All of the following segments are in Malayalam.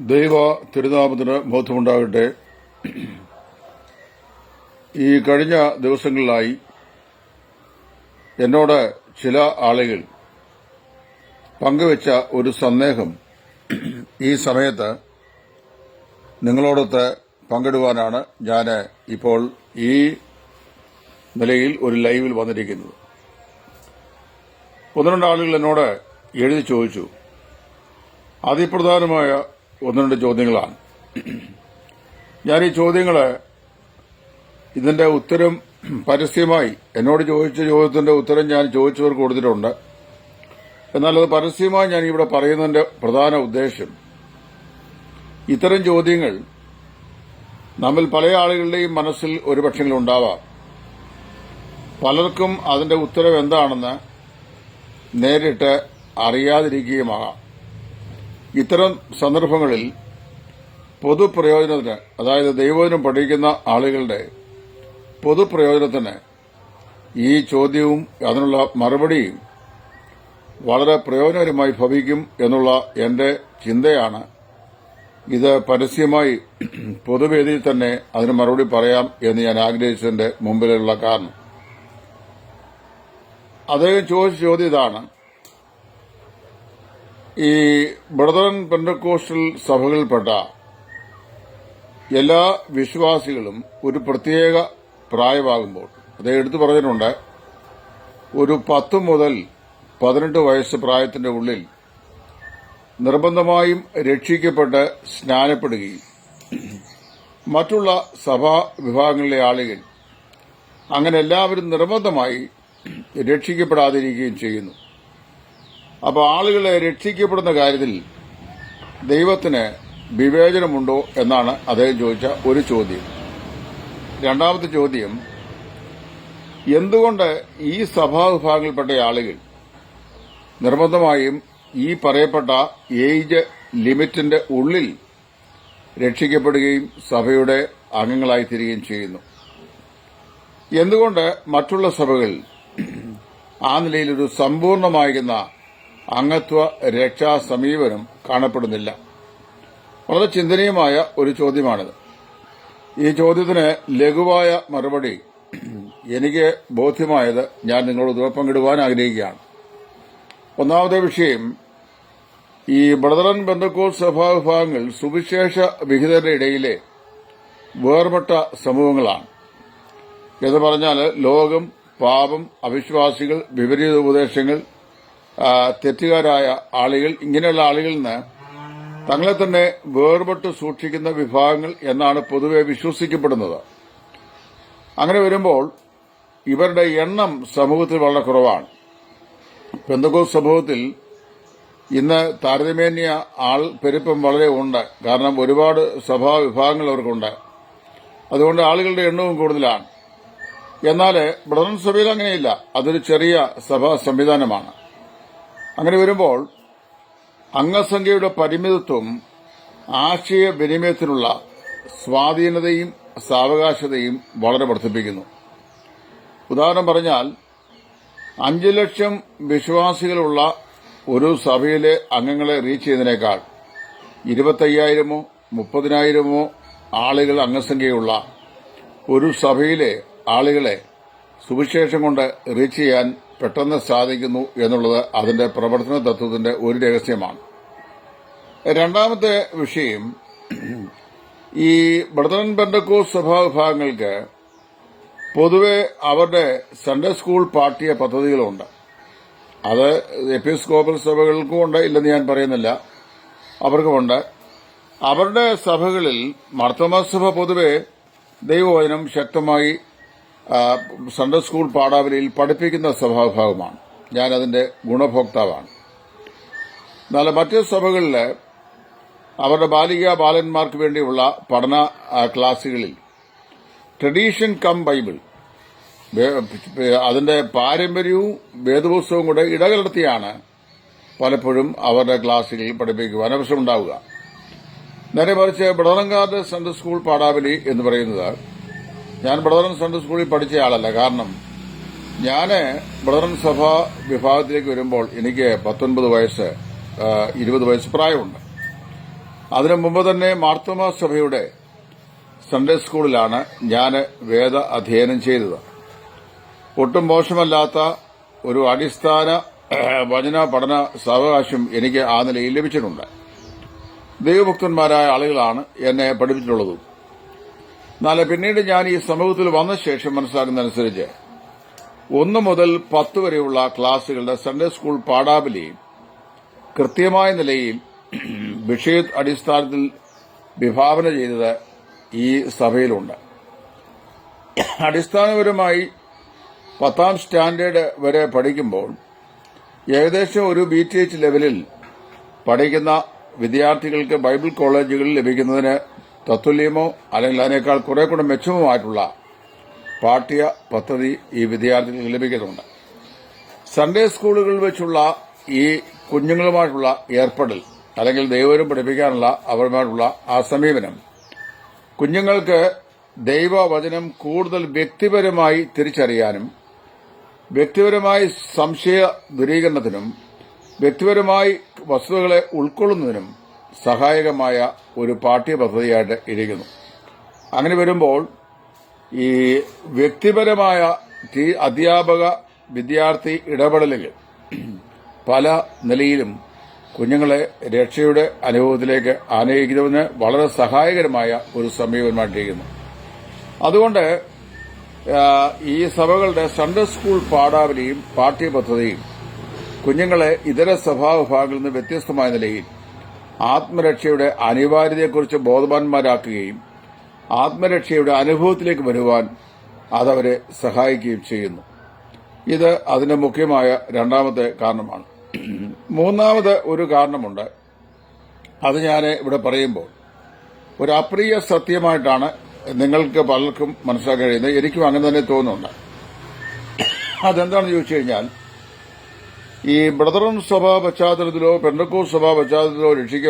ദൈവ തിരുനാമത്തിന് ബോധമുണ്ടാകട്ടെ. ഈ കഴിഞ്ഞ ദിവസങ്ങളിലായി എന്നോട് ചില ആളുകൾ പങ്കുവച്ച ഒരു സന്ദേഹം ഈ സമയത്ത് നിങ്ങളോടൊത്ത് പങ്കിടുവാനാണ് ഞാൻ ഇപ്പോൾ ഈ നിലയിൽ ഒരു ലൈവിൽ വന്നിരിക്കുന്നത്. ഒന്ന് രണ്ട് ആളുകൾ എന്നോട് എഴുതി ചോദിച്ചു. അതിപ്രധാനമായ ഒന്ന് രണ്ട് ചോദ്യങ്ങളാണ്. ഞാൻ ഈ ചോദ്യങ്ങൾ ഇതിന്റെ ഉത്തരം പരസ്യമായി എന്നോട് ചോദിച്ച ചോദ്യത്തിന്റെ ഉത്തരം ഞാൻ ചോദിച്ചവർക്ക് കൊടുത്തിട്ടുണ്ട്. എന്നാൽ അത് പരസ്യമായി ഞാൻ ഇവിടെ പറയുന്നതിന്റെ പ്രധാന ഉദ്ദേശം ഇത്തരം ചോദ്യങ്ങൾ നമ്മൾ പല ആളുകളുടെയും മനസ്സിൽ ഒരുപക്ഷെങ്കിലും ഉണ്ടാവാം. പലർക്കും അതിന്റെ ഉത്തരം എന്താണെന്ന് നേരിട്ട് അറിയാതിരിക്കുകയുമാകാം. ഇത്തരം സന്ദർഭങ്ങളിൽ പൊതുപ്രയോജനത്തിന് അതായത് ദൈവദിനം പഠിക്കുന്ന ആളുകളുടെ പൊതുപ്രയോജനത്തിന് ഈ ചോദ്യവും അതിനുള്ള മറുപടിയും വളരെ പ്രയോജനകരമായി ഭവിക്കും എന്നുള്ള എന്റെ ചിന്തയാണ്. ഇത് പരസ്യമായി പൊതുവേദിയിൽ തന്നെ അതിന് മറുപടി പറയാം എന്ന് ഞാൻ ആഗ്രഹിച്ചതിന്റെ മുമ്പിലുള്ള കാരണം. അദ്ദേഹം ചോദിച്ച ചോദ്യം ഇതാണ്. ഈ ബ്രദറൻ പെന്തക്കോസ്റ്റൽ സഭകളിൽപ്പെട്ട എല്ലാ വിശ്വാസികളും ഒരു പ്രത്യേക പ്രായമാകുമ്പോൾ അത് എടുത്തു പറഞ്ഞിട്ടുണ്ട് ഒരു പത്ത് മുതൽ പതിനെട്ട് വയസ്സ് പ്രായത്തിന്റെ ഉള്ളിൽ നിർബന്ധമായും രക്ഷിക്കപ്പെട്ട് സ്നാനപ്പെടുകയും മറ്റുള്ള സഭാ വിഭാഗങ്ങളിലെ ആളുകൾ അങ്ങനെ എല്ലാവരും നിർബന്ധമായി രക്ഷിക്കപ്പെടാതിരിക്കുകയും ചെയ്യുന്നു. അപ്പോൾ ആളുകളെ രക്ഷിക്കപ്പെടുന്ന കാര്യത്തിൽ ദൈവത്തിന് വിവേചനമുണ്ടോ എന്നാണ് അദ്ദേഹം ചോദിച്ച ഒരു ചോദ്യം. രണ്ടാമത്തെ ചോദ്യം എന്തുകൊണ്ട് ഈ സഭാവിഭാഗങ്ങളിൽപ്പെട്ട ആളുകൾ നിർബന്ധമായും ഈ പറയപ്പെട്ട ഏജ് ലിമിറ്റിന്റെ ഉള്ളിൽ രക്ഷിക്കപ്പെടുകയും സഭയുടെ അംഗങ്ങളായി തീരുകയും ചെയ്യുന്നു? എന്തുകൊണ്ട് മറ്റുള്ള സഭകൾ ആ നിലയിൽ ഒരു സമ്പൂർണമാകുന്ന അംഗത്വ രക്ഷാ സമീപനം കാണപ്പെടുന്നില്ല. വളരെ ചിന്തനീയമായ ഒരു ചോദ്യമാണിത്. ഈ ചോദ്യത്തിന് ലഘുവായ മറുപടി എനിക്ക് ബോധ്യമായത് ഞാൻ നിങ്ങളോട് പങ്കിടുവാൻ ആഗ്രഹിക്കുകയാണ്. ഒന്നാമത്തെ വിഷയം ഈ ബ്രദറൻ ബന്ധക്കോസ് സഭാവിഭാഗങ്ങൾ സുവിശേഷ വിഹിതരുടെ ഇടയിലെ വേർപെട്ട സമൂഹങ്ങളാണ്. എന്ന് പറഞ്ഞാൽ ലോകം പാപം അവിശ്വാസികൾ വിപരീത ഉപദേശങ്ങൾ തെറ്റുകാരായ ആളുകൾ ഇങ്ങനെയുള്ള ആളുകളിൽ നിന്ന് തങ്ങളെ തന്നെ വേർപെട്ട് സൂക്ഷിക്കുന്ന വിഭാഗങ്ങൾ എന്നാണ് പൊതുവെ വിശ്വസിക്കപ്പെടുന്നത്. അങ്ങനെ വരുമ്പോൾ ഇവരുടെ എണ്ണം സമൂഹത്തിൽ വളരെ കുറവാണ്. പെന്തകോസ് സമൂഹത്തിൽ ഇന്ന് താരതമ്യേന ആൾ പെരുപ്പം വളരെ ഉണ്ട്. കാരണം ഒരുപാട് സഭാ വിഭാഗങ്ങൾ അവർക്കുണ്ട്. അതുകൊണ്ട് ആളുകളുടെ എണ്ണവും കൂടുതലാണ്. എന്നാൽ ബ്രദൻ സഭയിൽ അങ്ങനെയില്ല. അതൊരു ചെറിയ സഭാ സംവിധാനമാണ്. അങ്ങനെ വരുമ്പോൾ അംഗസംഖ്യയുടെ പരിമിതത്വം ആശയവിനിമയത്തിനുള്ള സ്വാധീനതയും സാവകാശതയും വളരെ വർദ്ധിപ്പിക്കുന്നു. ഉദാഹരണം പറഞ്ഞാൽ അഞ്ചു ലക്ഷം വിശ്വാസികളുള്ള ഒരു സഭയിലെ അംഗങ്ങളെ റീച്ച് ചെയ്യുന്നതിനേക്കാൾ ഇരുപത്തയ്യായിരമോ മുപ്പതിനായിരമോ ആളുകൾ അംഗസംഖ്യയുള്ള ഒരു സഭയിലെ ആളുകളെ സുവിശേഷം കൊണ്ട് റീച്ച് ചെയ്യാൻ പെട്ടെന്ന് സാധിക്കുന്നു എന്നുള്ളത് അതിന്റെ പ്രവർത്തന തത്വത്തിന്റെ ഒരു രഹസ്യമാണ്. രണ്ടാമത്തെ വിഷയം ഈ ബ്രദറൻ സഭാ വിഭാഗങ്ങൾക്ക് പൊതുവെ അവരുടെ സൺഡേ സ്കൂൾ പാഠ്യ പദ്ധതികളുണ്ട്. അത് എപ്പിസ്കോപ്പൽ സഭകൾക്കും ഉണ്ട് ഇല്ലെന്ന് ഞാൻ പറയുന്നില്ല. അവർക്കുമുണ്ട്. അവരുടെ സഭകളിൽ മർത്തമ സഭ പൊതുവെ ദൈവവചനം ശക്തമായി സൺഡേ സ്കൂൾ പാടാവലിയിൽ പഠിപ്പിക്കുന്ന സഭാഭാഗമാണ് ഞാൻ അതിന്റെ ഗുണഭോക്താവാണ്. എന്നാൽ മറ്റ് സഭകളിൽ അവരുടെ ബാലിക ബാലന്മാർക്ക് വേണ്ടിയുള്ള പഠന ക്ലാസ്സുകളിൽ ട്രഡീഷൻ കം ബൈബിൾ അതിന്റെ പാരമ്പര്യവും വേദപുസ്തകവും കൂടെ ഇടകലർത്തിയാണ് പലപ്പോഴും അവരുടെ ക്ലാസ്സുകളിൽ പഠിപ്പിക്കുവാൻ അവസരമുണ്ടാവുക നേരെ മറിച്ച് ബ്രദറങ്കാട് സെൻട്രൽ സ്കൂൾ പാടാവലി എന്ന് പറയുന്നത് ഞാൻ ബ്രദറൻ സെൻട്രൽ സ്കൂളിൽ പഠിച്ച ആളല്ല. കാരണം ഞാൻ ബ്രദറൻ സഭ വിഭാഗത്തിലേക്ക് വരുമ്പോൾ എനിക്ക് പത്തൊൻപത് വയസ്സ് ഇരുപത് വയസ്സ് പ്രായമുണ്ട്. അതിനു മുമ്പ് തന്നെ മാർത്തോമ സഭയുടെ സൺഡേ സ്കൂളിലാണ് ഞാൻ വേദ അധ്യയനം ചെയ്തത്. ഒട്ടും മോശമല്ലാത്ത ഒരു അടിസ്ഥാന വചന പഠന സാവകാശം എനിക്ക് ആ നിലയിൽ ലഭിച്ചിട്ടുണ്ട്. ദൈവഭക്തന്മാരായ ആളുകളാണ് എന്നെ പഠിപ്പിച്ചിട്ടുള്ളതും. എന്നാൽ പിന്നീട് ഞാൻ ഈ സമൂഹത്തിൽ വന്ന ശേഷം മനസ്സിലാക്കുന്നതനുസരിച്ച് ഒന്ന് മുതൽ പത്ത് വരെയുള്ള ക്ലാസുകളുടെ സൺഡേ സ്കൂൾ പാഠാവലി കൃത്യമായ നിലയിൽ വിഷയ അടിസ്ഥാനത്തിൽ വിഭാവന ചെയ്തത് ഈ സഭയിലുണ്ട്. അടിസ്ഥാനപരമായി പത്താം സ്റ്റാൻഡേർഡ് വരെ പഠിക്കുമ്പോൾ ഏകദേശം ഒരു ബി ടി എച്ച് ലെവലിൽ പഠിക്കുന്ന വിദ്യാർത്ഥികൾക്ക് ബൈബിൾ കോളേജുകളിൽ ലഭിക്കുന്നതിന് തത്തുല്യമോ അല്ലെങ്കിൽ അതിനേക്കാൾ കുറെ കൂടെ മെച്ചവുമായിട്ടുള്ള പാഠ്യ പദ്ധതി ഈ വിദ്യാർത്ഥികൾക്ക് ലഭിക്കുന്നുണ്ട്. സൺഡേ സ്കൂളുകളിൽ വെച്ചുള്ള ഈ കുഞ്ഞുങ്ങളുമായിട്ടുള്ള ഏർപ്പെടൽ അല്ലെങ്കിൽ ദൈവരും പഠിപ്പിക്കാനുള്ള അവരുമായിട്ടുള്ള ആ സമീപനം കുഞ്ഞുങ്ങൾക്ക് ദൈവവചനം കൂടുതൽ വ്യക്തിപരമായി തിരിച്ചറിയാനും വ്യക്തിപരമായി സംശയ ദൂരീകരണത്തിനും വ്യക്തിപരമായി വസ്തുതകളെ ഉൾക്കൊള്ളുന്നതിനും സഹായകമായ ഒരു പാഠ്യപദ്ധതിയായിട്ട് ഇരിക്കുന്നു. അങ്ങനെ വരുമ്പോൾ ഈ വ്യക്തിപരമായ അധ്യാപക വിദ്യാർത്ഥി ഇടപെടലുകൾ പല നിലയിലും കുഞ്ഞുങ്ങളെ രക്ഷയുടെ അനുഭവത്തിലേക്ക് ആനയിക്കുന്നതിന് വളരെ സഹായകരമായ ഒരു സമീപനമായിട്ടിരിക്കുന്നു. അതുകൊണ്ട് ഈ സഭകളുടെ സൺഡേ സ്കൂൾ പാഠാവലിയും പാഠ്യപദ്ധതിയും കുഞ്ഞുങ്ങളെ ഇതര സഭാവിഭാഗങ്ങളിൽ നിന്ന് വ്യത്യസ്തമായ നിലയിൽ ആത്മരക്ഷയുടെ അനിവാര്യതയെക്കുറിച്ച് ബോധവാന്മാരാക്കുകയും ആത്മരക്ഷയുടെ അനുഭവത്തിലേക്ക് വരുവാൻ അതവരെ സഹായിക്കുകയും ചെയ്യുന്നു. ഇത് അതിന്റെ മുഖ്യമായ രണ്ടാമത്തെ കാരണമാണ്. മൂന്നാമത് ഒരു കാരണമുണ്ട്. അത് ഞാൻ ഇവിടെ പറയുമ്പോൾ ഒരു അപ്രിയ സത്യമായിട്ടാണ് നിങ്ങൾക്ക് പലർക്കും മനസ്സിലാക്കാൻ കഴിയുന്നത്. എനിക്കും അങ്ങനെ തന്നെ തോന്നുന്നുണ്ട്. അതെന്താണെന്ന് ചോദിച്ചു കഴിഞ്ഞാൽ ഈ ബ്രദറൻ സഭ പശ്ചാത്തലത്തിലോ പെണ്ണക്കൂർ സഭാ പശ്ചാത്തലത്തിലോ രക്ഷിക്ക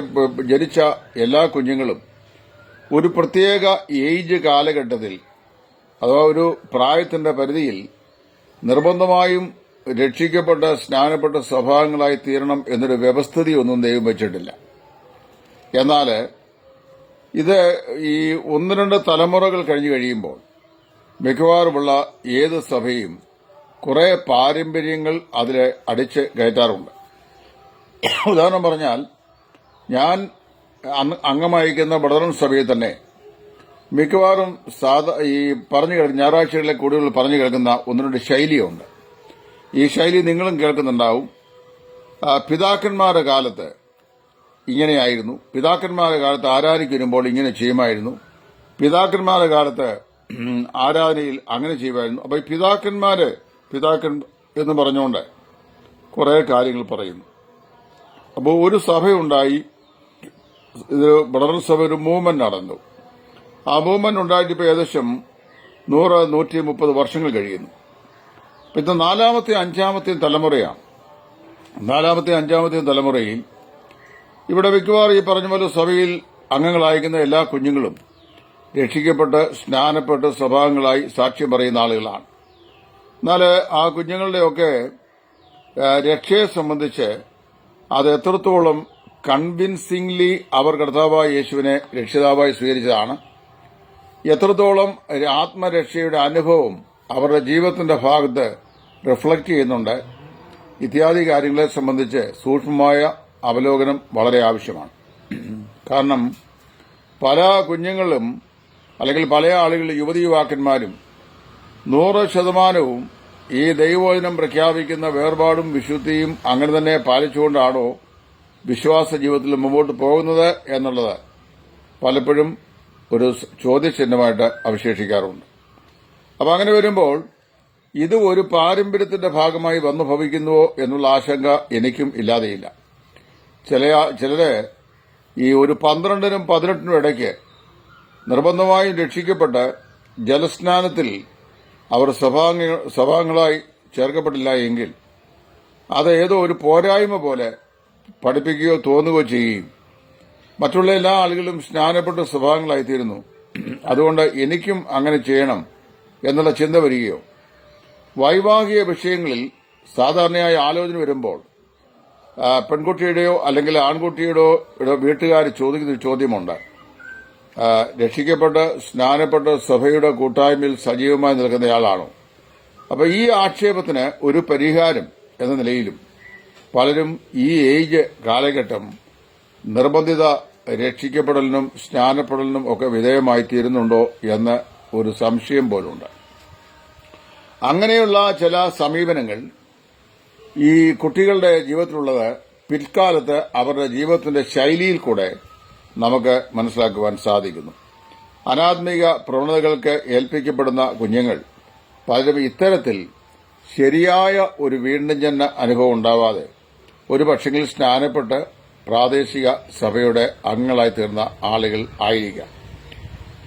ജനിച്ച എല്ലാ കുഞ്ഞുങ്ങളും ഒരു പ്രത്യേക ഏജ് കാലഘട്ടത്തിൽ അഥവാ ഒരു പ്രായത്തിന്റെ പരിധിയിൽ നിർബന്ധമായും രക്ഷിക്കപ്പെട്ട സ്നാനപ്പെട്ട സ്വഭാവങ്ങളായി തീരണം എന്നൊരു വ്യവസ്ഥിതി ഒന്നും ദൈവം വെച്ചിട്ടില്ല. എന്നാൽ ഇത് ഈ ഒന്ന് രണ്ട് തലമുറകൾ കഴിഞ്ഞു കഴിയുമ്പോൾ മിക്കവാറുമുള്ള ഏത് സഭയും കുറെ പാരമ്പര്യങ്ങൾ അതിൽ അടിച്ച് കയറ്റാറുണ്ട്. ഉദാഹരണം പറഞ്ഞാൽ ഞാൻ അംഗമായിരിക്കുന്ന ബഡറൻ സഭയിൽ തന്നെ മിക്കവാറും സാധാ ഈ പറഞ്ഞു കേൾക്കുന്ന ഞായറാഴ്ചകളിലെ കൂടുതൽ പറഞ്ഞു കേൾക്കുന്ന ഒന്ന് രണ്ട് ശൈലിയുണ്ട്. ഈ ശൈലി നിങ്ങളും കേൾക്കുന്നുണ്ടാവും. പിതാക്കന്മാരുടെ കാലത്ത് ഇങ്ങനെയായിരുന്നു. പിതാക്കന്മാരുടെ കാലത്ത് ആരാധനയ്ക്ക് വരുമ്പോൾ ഇങ്ങനെ ചെയ്യുമായിരുന്നു. പിതാക്കന്മാരുടെ കാലത്ത് ആരാധനയിൽ അങ്ങനെ ചെയ്യുമായിരുന്നു. അപ്പോൾ ഈ പിതാക്കന്മാര് പിതാക്കൻ എന്ന് പറഞ്ഞുകൊണ്ട് കുറേ കാര്യങ്ങൾ പറയുന്നു. അപ്പോൾ ഒരു സഭയുണ്ടായി ഇത് ബ്രദർ സഭ ഒരു മൂവ്മെന്റ് നടന്നു. ആ മൂവ്മെന്റ് ഉണ്ടായിട്ട് ഇപ്പോൾ ഏകദേശം നൂറ് നൂറ്റി മുപ്പത് വർഷങ്ങൾ കഴിയുന്നു. പിന്നെ നാലാമത്തെ അഞ്ചാമത്തെയും തലമുറയാണ്. നാലാമത്തെ അഞ്ചാമത്തെയും തലമുറയിൽ ഇവിടെ മിക്കവാറും ഈ പറഞ്ഞ പോലെ സഭയിൽ അംഗങ്ങളായിരിക്കുന്ന എല്ലാ കുഞ്ഞുങ്ങളും രക്ഷിക്കപ്പെട്ട് സ്നാനപ്പെട്ട് സ്വഭാവങ്ങളായി സാക്ഷ്യം പറയുന്ന ആളുകളാണ്. എന്നാൽ ആ കുഞ്ഞുങ്ങളുടെയൊക്കെ രക്ഷയെ സംബന്ധിച്ച് അത് എത്രത്തോളം കൺവിൻസിംഗ്ലി അവർ കർത്താവായ യേശുവിനെ രക്ഷിതാവായി സ്വീകരിച്ചതാണ്. എത്രത്തോളം ആത്മരക്ഷയുടെ അനുഭവം അവരുടെ ജീവിതത്തിന്റെ ഭാഗത്ത് റിഫ്ലക്ട് ചെയ്യുന്നുണ്ട്. ഇത്യാദി കാര്യങ്ങളെ സംബന്ധിച്ച് സൂക്ഷ്മമായ അവലോകനം വളരെ ആവശ്യമാണ്. കാരണം പല കുഞ്ഞുങ്ങളും അല്ലെങ്കിൽ പല ആളുകളും യുവതി യുവാക്കന്മാരും നൂറ് ശതമാനവും ഈ ദൈവവചനം പ്രഖ്യാപിക്കുന്ന വേർപാടും വിശുദ്ധിയും അങ്ങനെ തന്നെ പാലിച്ചുകൊണ്ടാണോ വിശ്വാസ ജീവിതത്തിൽ മുമ്പോട്ട് പോകുന്നത് എന്നുള്ളത് പലപ്പോഴും ഒരു ചോദ്യചിഹ്നമായിട്ട് അവശേഷിക്കാറുണ്ട്. അപ്പം അങ്ങനെ വരുമ്പോൾ ഇത് ഒരു പാരമ്പര്യത്തിന്റെ ഭാഗമായി വന്നു ഭവിക്കുന്നുവോ എന്നുള്ള ആശങ്ക എനിക്കും ഇല്ലാതെയില്ല. ചില ചിലര് ഈ ഒരു പന്ത്രണ്ടിനും പതിനെട്ടിനും ഇടയ്ക്ക് നിർബന്ധമായും രക്ഷിക്കപ്പെട്ട് ജലസ്നാനത്തിൽ അവർ സഭാംഗ സഭാംഗങ്ങളായി ചേർക്കപ്പെട്ടില്ല എങ്കിൽ അത് ഏതോ ഒരു പോരായ്മ പോലെ പഠിപ്പിക്കുകയോ തോന്നുകയോ ചെയ്യുകയും മറ്റുള്ള എല്ലാ ആളുകളും സ്നാനപ്പെട്ട സ്വഭാവങ്ങളായിത്തീരുന്നു അതുകൊണ്ട് എനിക്കും അങ്ങനെ ചെയ്യണം എന്നുള്ള ചിന്ത വരികയോ. വൈവാഹിക വിഷയങ്ങളിൽ സാധാരണയായി ആലോചന വരുമ്പോൾ പെൺകുട്ടിയുടെയോ അല്ലെങ്കിൽ ആൺകുട്ടിയുടെയോ വീട്ടുകാർ ചോദിക്കുന്ന ചോദ്യമുണ്ട്. രക്ഷിക്കപ്പെട്ട് സ്നാനപ്പെട്ട സഭയുടെ കൂട്ടായ്മയിൽ സജീവമായി നിൽക്കുന്നയാളാണോ അപ്പോൾ ഈ ആക്ഷേപത്തിന് ഒരു പരിഹാരം എന്ന നിലയിലും പലരും ഈ ഏജ് കാലഘട്ടം നിർബന്ധിത രക്ഷിക്കപ്പെടലിനും സ്നാനപ്പെടലിനും ഒക്കെ വിധേയമായി തീരുന്നുണ്ടോ എന്ന് ഒരു സംശയം പോലുണ്ട്. അങ്ങനെയുള്ള ചില സമീപനങ്ങൾ ഈ കുട്ടികളുടെ ജീവിതത്തിലുള്ളത് പിൽക്കാലത്ത് അവരുടെ ജീവിതത്തിന്റെ ശൈലിയിൽ കൂടെ നമുക്ക് മനസ്സിലാക്കുവാൻ സാധിക്കുന്നു. അനാത്മിക പ്രവണതകൾക്ക് ഏൽപ്പിക്കപ്പെടുന്ന കുഞ്ഞുങ്ങൾ പലരും ഇത്തരത്തിൽ ശരിയായ ഒരു വീണ്ടും ജന്മ അനുഭവം ഉണ്ടാവാതെ ഒരു പക്ഷെങ്കിൽ സ്നാനപ്പെട്ട് പ്രാദേശിക സഭയുടെ അംഗങ്ങളായി തീർന്ന ആളുകൾ ആയിരിക്കാം.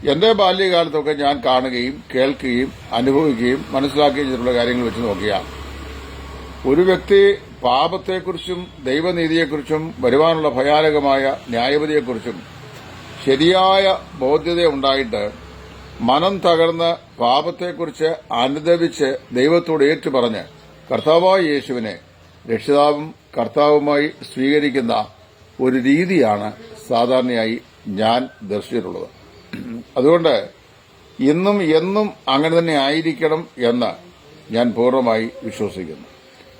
എന്റെ ബാല്യകാലത്തൊക്കെ ഞാൻ കാണുകയും കേൾക്കുകയും അനുഭവിക്കുകയും മനസ്സിലാക്കുകയും ചെയ്തിട്ടുള്ള കാര്യങ്ങൾ വെച്ച് നോക്കിയാൽ ഒരു വ്യക്തി പാപത്തെക്കുറിച്ചും ദൈവനീതിയെക്കുറിച്ചും വരുവാനുള്ള ഭയാനകമായ ന്യായപതിയെക്കുറിച്ചും ശരിയായ ബോധ്യത ഉണ്ടായിട്ട് മനം തകർന്ന് പാപത്തെക്കുറിച്ച് അനുദപിച്ച് ദൈവത്തോട് ഏറ്റുപറഞ്ഞ് കർത്താവായ യേശുവിനെ രക്ഷിതാവും കർത്താവുമായി സ്വീകരിക്കുന്ന ഒരു രീതിയാണ് സാധാരണയായി ഞാൻ ദർശിച്ചിട്ടുള്ളത്. അതുകൊണ്ട് ഇന്നും എന്നും അങ്ങനെ തന്നെ ആയിരിക്കണം എന്ന് ഞാൻ പൂർണമായി വിശ്വസിക്കുന്നു.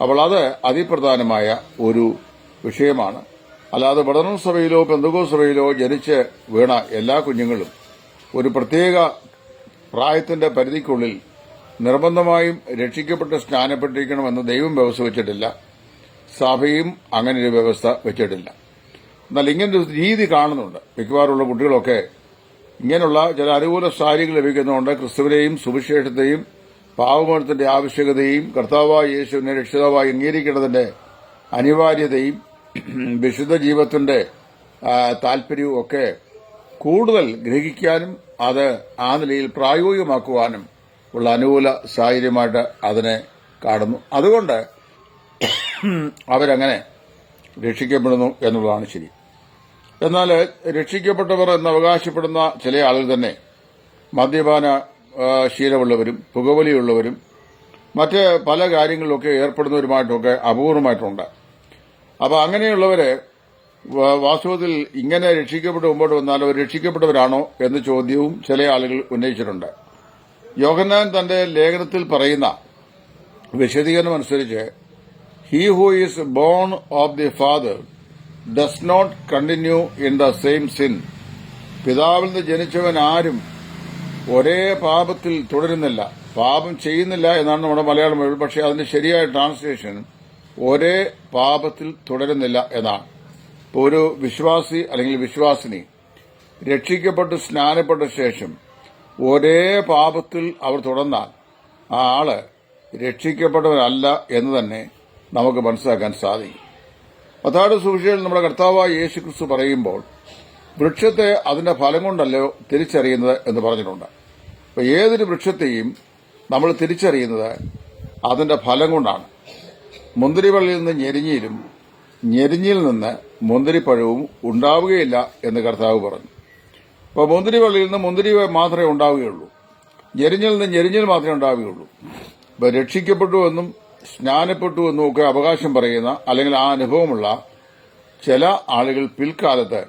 അപ്പോൾ അത് അതിപ്രധാനമായ ഒരു വിഷയമാണ്. അല്ലാതെ പഠനം സഭയിലോ പെന്തകോ സഭയിലോ ജനിച്ച് വീണ എല്ലാ കുഞ്ഞുങ്ങളും ഒരു പ്രത്യേക പ്രായത്തിന്റെ പരിധിക്കുള്ളിൽ നിർബന്ധമായും രക്ഷിക്കപ്പെട്ട് സ്നാനപ്പെട്ടിരിക്കണമെന്ന് ദൈവം വ്യവസ്ഥ വെച്ചിട്ടില്ല സഭയും അങ്ങനെ ഒരു വ്യവസ്ഥ വെച്ചിട്ടില്ല. എന്നാൽ ഇങ്ങനൊരു രീതി കാണുന്നുണ്ട്. മിക്കവാറുള്ള കുട്ടികളൊക്കെ ഇങ്ങനെയുള്ള ചില അനുകൂല സാരികൾ ലഭിക്കുന്നതുകൊണ്ട് ക്രിസ്തുവിനെയും സുവിശേഷത്തെയും പാവമോചനത്തിന്റെ ആവശ്യകതയും കർത്താവായ യേശുവിനെ രക്ഷിതാവായി അംഗീകരിക്കേണ്ടതിന്റെ അനിവാര്യതയും വിശുദ്ധ ജീവിതത്തിന്റെ താൽപര്യവും ഒക്കെ കൂടുതൽ ഗ്രഹിക്കാനും അത് ആ നിലയിൽ പ്രായോഗികമാക്കുവാനും ഉള്ള അനുകൂല സാഹചര്യമായിട്ട് അതിനെ കാണുന്നു. അതുകൊണ്ട് അവരങ്ങനെ രക്ഷിക്കപ്പെടുന്നു എന്നുള്ളതാണ് ശരി. എന്നാൽ രക്ഷിക്കപ്പെട്ടവർ എന്ന് അവകാശപ്പെടുന്ന ചില ആളുകൾ തന്നെ മദ്യപാന ശീലമുള്ളവരും പുകവലിയുള്ളവരും മറ്റ് പല കാര്യങ്ങളിലൊക്കെ ഏർപ്പെടുന്നവരുമായിട്ടൊക്കെ അപൂർവമായിട്ടുണ്ട്. അപ്പോൾ അങ്ങനെയുള്ളവര് വാസ്തവത്തിൽ ഇങ്ങനെ രക്ഷിക്കപ്പെട്ട് മുമ്പോട്ട് വന്നാൽ അവർ രക്ഷിക്കപ്പെട്ടവരാണോ എന്ന ചോദ്യവും ചില ആളുകൾ ഉന്നയിച്ചിട്ടുണ്ട്. യോഹന്നാൻ തന്റെ ലേഖനത്തിൽ പറയുന്ന വിശദീകരണം അനുസരിച്ച് he who is born of the father does not continue in the same sin പിതാവിൽ നിന്ന് ജനിച്ചവൻ ആരും ഒരേ പാപത്തിൽ തുടരുന്നില്ല. പാപം ചെയ്യുന്നില്ല എന്നാണ് നമ്മുടെ മലയാളം മൊഴി പക്ഷേ അതിന്റെ ശരിയായ ട്രാൻസ്ലേഷൻ ഒരേ പാപത്തിൽ തുടരുന്നില്ല എന്നാണ്. ഇപ്പോൾ ഒരു വിശ്വാസി അല്ലെങ്കിൽ വിശ്വാസിനി രക്ഷിക്കപ്പെട്ട് സ്നാനപ്പെട്ട ശേഷം ഒരേ പാപത്തിൽ അവർ തുടർന്നാൽ ആ ആൾ രക്ഷിക്കപ്പെട്ടവരല്ല എന്ന് തന്നെ നമുക്ക് മനസ്സിലാക്കാൻ സാധിക്കും. അതാട് സുവിശേഷം നമ്മുടെ കർത്താവായ യേശു ക്രിസ്തു പറയുമ്പോൾ വൃക്ഷത്തെ അതിന്റെ ഫലം കൊണ്ടല്ലോ തിരിച്ചറിയുന്നത് എന്ന് പറഞ്ഞിട്ടുണ്ട്. അപ്പൊ ഏതൊരു വൃക്ഷത്തെയും നമ്മൾ തിരിച്ചറിയുന്നത് അതിന്റെ ഫലം കൊണ്ടാണ്. മുന്തിരിവള്ളിയിൽ നിന്ന് ഞെരിഞ്ഞിലും ഞെരിഞ്ഞിൽ നിന്ന് മുന്തിരിപ്പഴവും ഉണ്ടാവുകയില്ല എന്ന് കർത്താവ് പറഞ്ഞു. അപ്പോൾ മുന്തിരിവള്ളിയിൽ നിന്ന് മുന്തിരി മാത്രമേ ഉണ്ടാവുകയുള്ളൂ. ഞെരിഞ്ഞിൽ നിന്ന് ഞെരിഞ്ഞിൽ മാത്രമേ ഉണ്ടാവുകയുള്ളൂ. ഇപ്പൊ രക്ഷിക്കപ്പെട്ടു എന്നും സ്നാനപ്പെട്ടു എന്നും ഒക്കെ അവകാശം പറയുന്ന അല്ലെങ്കിൽ ആ അനുഭവമുള്ള ചില ആളുകൾ പിൽക്കാലത്ത്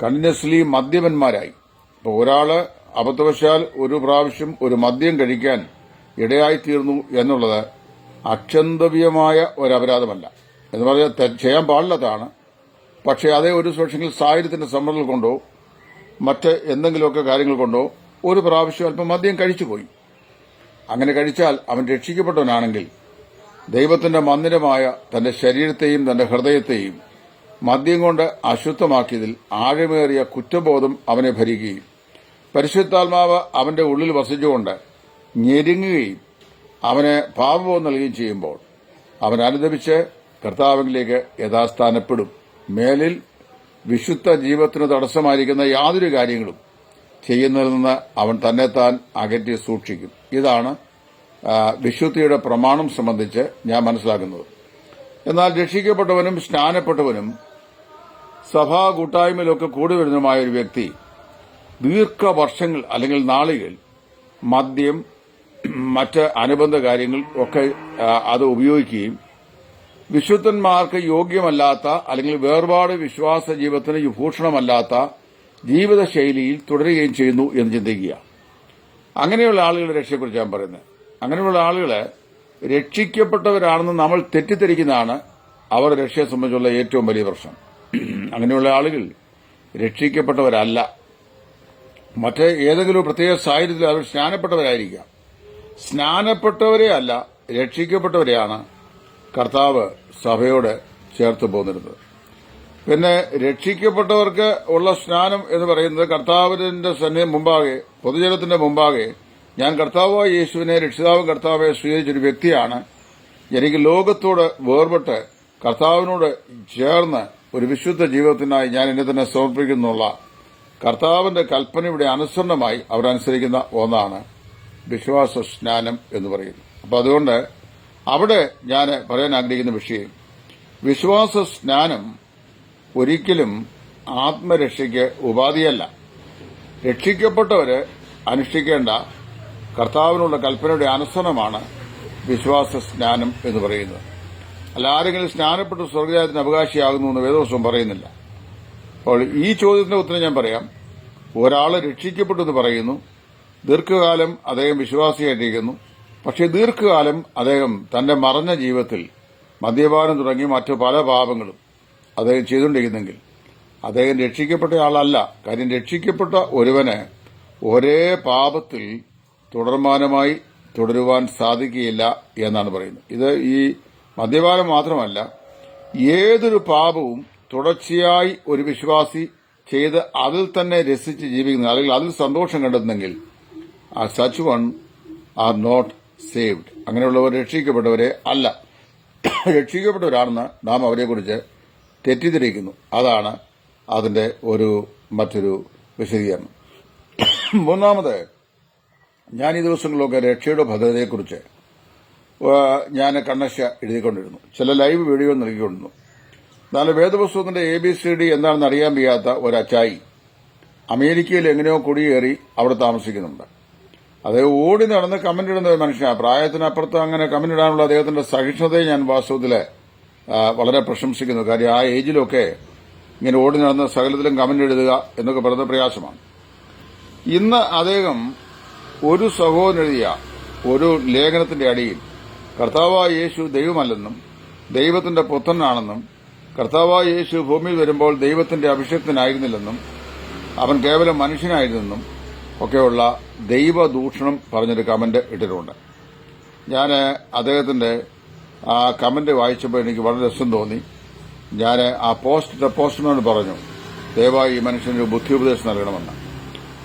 കണ്ടിന്യൂസ്ലി മദ്യപന്മാരായി. ഇപ്പോൾ ഒരാൾ അബദ്ധവശാൽ ഒരു പ്രാവശ്യം ഒരു മദ്യം കഴിക്കാൻ ഇടയായി തീർന്നു എന്നുള്ളത് അക്ഷന്തവ്യമായ ഒരു അപരാധമല്ല എന്ന് പറഞ്ഞാൽ ചെയ്യാൻ പാടില്ലാത്തതാണ് പക്ഷേ അതേ ഒരു സുരക്ഷയിൽ സാഹചര്യത്തിന്റെ സമ്മർദ്ദം കൊണ്ടോ മറ്റ് എന്തെങ്കിലുമൊക്കെ കാര്യങ്ങൾ കൊണ്ടോ ഒരു പ്രാവശ്യം അല്പം മദ്യം കഴിച്ചു പോയി. അങ്ങനെ കഴിച്ചാൽ അവൻ രക്ഷിക്കപ്പെട്ടവനാണെങ്കിൽ ദൈവത്തിന്റെ മന്ദിരമായ തന്റെ ശരീരത്തെയും തന്റെ ഹൃദയത്തെയും മദ്യം കൊണ്ട് അശുദ്ധമാക്കിയതിൽ ആഴമേറിയ കുറ്റബോധം അവനെ ഭരിക്കുകയും പരിശുദ്ധാത്മാവ് അവന്റെ ഉള്ളിൽ വസിച്ചുകൊണ്ട് ഞെരുങ്ങുകയും അവന് പാപബോധം നൽകുകയും ചെയ്യുമ്പോൾ അവൻ അനുദപിച്ച് കർത്താവിലേക്ക് യഥാസ്ഥാനപ്പെടും. മേലിൽ വിശുദ്ധ ജീവിതത്തിന് തടസ്സമായിരിക്കുന്ന യാതൊരു കാര്യങ്ങളും ചെയ്യുന്നതിൽ നിന്ന് അവൻ തന്നെത്താൻ അകറ്റി സൂക്ഷിക്കും. ഇതാണ് വിശുദ്ധിയുടെ പ്രമാണം സംബന്ധിച്ച് ഞാൻ മനസ്സിലാക്കുന്നത്. എന്നാൽ രക്ഷിക്കപ്പെട്ടവനും സ്നാനപ്പെട്ടവനും സഭാ കൂട്ടായ്മയിലൊക്കെ കൂടി വരുന്നതുമായ ഒരു വ്യക്തി ദീർഘവർഷങ്ങൾ അല്ലെങ്കിൽ നാളുകൾ മദ്യം മറ്റ് അനുബന്ധ കാര്യങ്ങൾ ഒക്കെ അത് ഉപയോഗിക്കുകയും വിശുദ്ധന്മാർക്ക് യോഗ്യമല്ലാത്ത അല്ലെങ്കിൽ വേർപാട് വിശ്വാസ ജീവിതത്തിന് ഭൂഷണമല്ലാത്ത ജീവിതശൈലിയിൽ തുടരുകയും ചെയ്യുന്നു എന്ന് ചിന്തിക്കുക. അങ്ങനെയുള്ള ആളുകളുടെ രക്ഷയെക്കുറിച്ച് ഞാൻ പറയുന്നത്. അങ്ങനെയുള്ള ആളുകളെ രക്ഷിക്കപ്പെട്ടവരാണെന്ന് നമ്മൾ തെറ്റിദ്ധരിക്കുന്നതാണ് അവർ രക്ഷയെ സംബന്ധിച്ചുള്ള ഏറ്റവും വലിയ പ്രശ്നം. അങ്ങനെയുള്ള ആളുകൾ രക്ഷിക്കപ്പെട്ടവരല്ല. മറ്റേ ഏതെങ്കിലും പ്രത്യേക സാഹചര്യത്തിൽ അവർ സ്നാനപ്പെട്ടവരായിരിക്കാം. സ്നാനപ്പെട്ടവരെ അല്ല രക്ഷിക്കപ്പെട്ടവരെയാണ് കർത്താവ് സഭയോട് ചേർത്ത് പോന്നിരുന്നത്. പിന്നെ രക്ഷിക്കപ്പെട്ടവർക്ക് ഉള്ള സ്നാനം എന്ന് പറയുന്നത് കർത്താവിന്റെ സന്നിധി മുമ്പാകെ പൊതുജനത്തിന്റെ മുമ്പാകെ ഞാൻ കർത്താവായ യേശുവിനെ രക്ഷിതാവും കർത്താവെ സ്വീകരിച്ചൊരു വ്യക്തിയാണ്. എനിക്ക് ലോകത്തോട് വേർപെട്ട് കർത്താവിനോട് ചേർന്ന് ഒരു വിശുദ്ധ ജീവിതത്തിനായി ഞാൻ എന്നെ തന്നെ സമർപ്പിക്കുന്നുള്ള കർത്താവിന്റെ കൽപ്പനയുടെ അനുസരണമായി അവരനുസരിക്കുന്ന ഒന്നാണ് വിശ്വാസ സ്നാനം എന്ന് പറയുന്നു അപ്പൊ അതുകൊണ്ട് അവിടെ ഞാൻ പറയാൻ ആഗ്രഹിക്കുന്ന വിഷയം വിശ്വാസ സ്നാനം ഒരിക്കലും ആത്മരക്ഷയ്ക്ക് ഉപാധിയല്ല. രക്ഷിക്കപ്പെട്ടവര് അനുഷ്ഠിക്കേണ്ട കർത്താവിനുള്ള കൽപ്പനയുടെ അനുസരണമാണ് വിശ്വാസ സ്നാനം എന്ന് പറയുന്നത്. അല്ല ആരെങ്കിലും സ്നാനപ്പെട്ട് സ്വർഗരാജത്തിന് അവകാശിയാകുന്നു എന്ന് വേദോസ്വം പറയുന്നില്ല. അപ്പോൾ ഈ ചോദ്യത്തിന്റെ ഉത്തരം ഞാൻ പറയാം. ഒരാൾ രക്ഷിക്കപ്പെട്ടു എന്ന് പറയുന്നു. ദീർഘകാലം അദ്ദേഹം വിശ്വാസിയായിട്ടിരിക്കുന്നു. പക്ഷേ ദീർഘകാലം അദ്ദേഹം തന്റെ മറഞ്ഞ ജീവിതത്തിൽ മദ്യപാനം തുടങ്ങി മറ്റു പല പാപങ്ങളും അദ്ദേഹം ചെയ്തുകൊണ്ടിരിക്കുന്നെങ്കിൽ അദ്ദേഹം രക്ഷിക്കപ്പെട്ട ആളല്ല. കാര്യം രക്ഷിക്കപ്പെട്ട ഒരുവന് ഒരേ പാപത്തിൽ തുടർമാനമായി തുടരുവാൻ സാധിക്കുകയില്ല എന്നാണ് പറയുന്നത്. ഇത് ഈ മദ്യപാനം മാത്രമല്ല ഏതൊരു പാപവും തുടർച്ചയായി ഒരു വിശ്വാസി ചെയ്ത് അതിൽ തന്നെ രസിച്ച് ജീവിക്കുന്ന അല്ലെങ്കിൽ അതിൽ സന്തോഷം കണ്ടെത്തുന്നെങ്കിൽ ആ such one are not saved അങ്ങനെയുള്ളവർ രക്ഷിക്കപ്പെട്ടവരെ അല്ല. രക്ഷിക്കപ്പെട്ടവരാണെന്ന് നാം അവരെക്കുറിച്ച് തെറ്റിദ്ധരിക്കുന്നു. അതാണ് അതിന്റെ ഒരു മറ്റൊരു വിശദീകരണം. മൂന്നാമത് ഞാൻ ഈ ദിവസങ്ങളിലൊക്കെ രക്ഷയുടെ ഭദ്രതയെക്കുറിച്ച് ഞാൻ കണ്ണശ എഴുതിക്കൊണ്ടിരുന്നു. ചില ലൈവ് വീഡിയോ നൽകിക്കൊണ്ടിരുന്നു. നാല് വേദപുസ്തകത്തിന്റെ എ ബി സി ഡി എന്താണെന്ന് അറിയാൻ വയ്യാത്ത ഒരു അച്ചായി അമേരിക്കയിൽ എങ്ങനെയോ കുടിയേറി അവിടെ താമസിക്കുന്നുണ്ട്. അദ്ദേഹം ഓടി നടന്ന് കമന്റ് ഇടുന്ന ഒരു മനുഷ്യനാണ് പ്രായത്തിനപ്പുറത്ത് അങ്ങനെ കമന്റ് ഇടാനുള്ള അദ്ദേഹത്തിന്റെ സഹിഷ്ണുതയെ ഞാൻ വാസ്തവത്തിൽ വളരെ പ്രശംസിക്കുന്നു. കാര്യം ആ ഏജിലൊക്കെ ഇങ്ങനെ ഓടി നടന്ന് സകലത്തിലും കമന്റ് എഴുതുക എന്നൊക്കെ പറയുന്നത് പ്രയാസമാണ്. ഇന്ന് അദ്ദേഹം ഒരു സഹോദരൻ എഴുതിയ ഒരു ലേഖനത്തിന്റെ അടിയിൽ കർത്താവായ യേശു ദൈവമല്ലെന്നും ദൈവത്തിന്റെ പുത്രനാണെന്നും കർത്താവായ യേശു ഭൂമിയിൽ വരുമ്പോൾ ദൈവത്തിന്റെ അഭിഷേകത്തിനായിരുന്നില്ലെന്നും അവൻ കേവലം മനുഷ്യനായിരുന്നെന്നും ഒക്കെയുള്ള ദൈവദൂഷണം പറഞ്ഞൊരു കമന്റ് ഇട്ടിട്ടുണ്ട്. ഞാൻ അദ്ദേഹത്തിന്റെ ആ കമന്റ് വായിച്ചപ്പോൾ എനിക്ക് വളരെ രസം തോന്നി. ഞാൻ ആ പോസ്റ്റ് പോസ്റ്റ്മാനോട് പറഞ്ഞു ദയവായി ഈ മനുഷ്യനൊരു ബുദ്ധിയുപദേശം നൽകണമെന്ന്.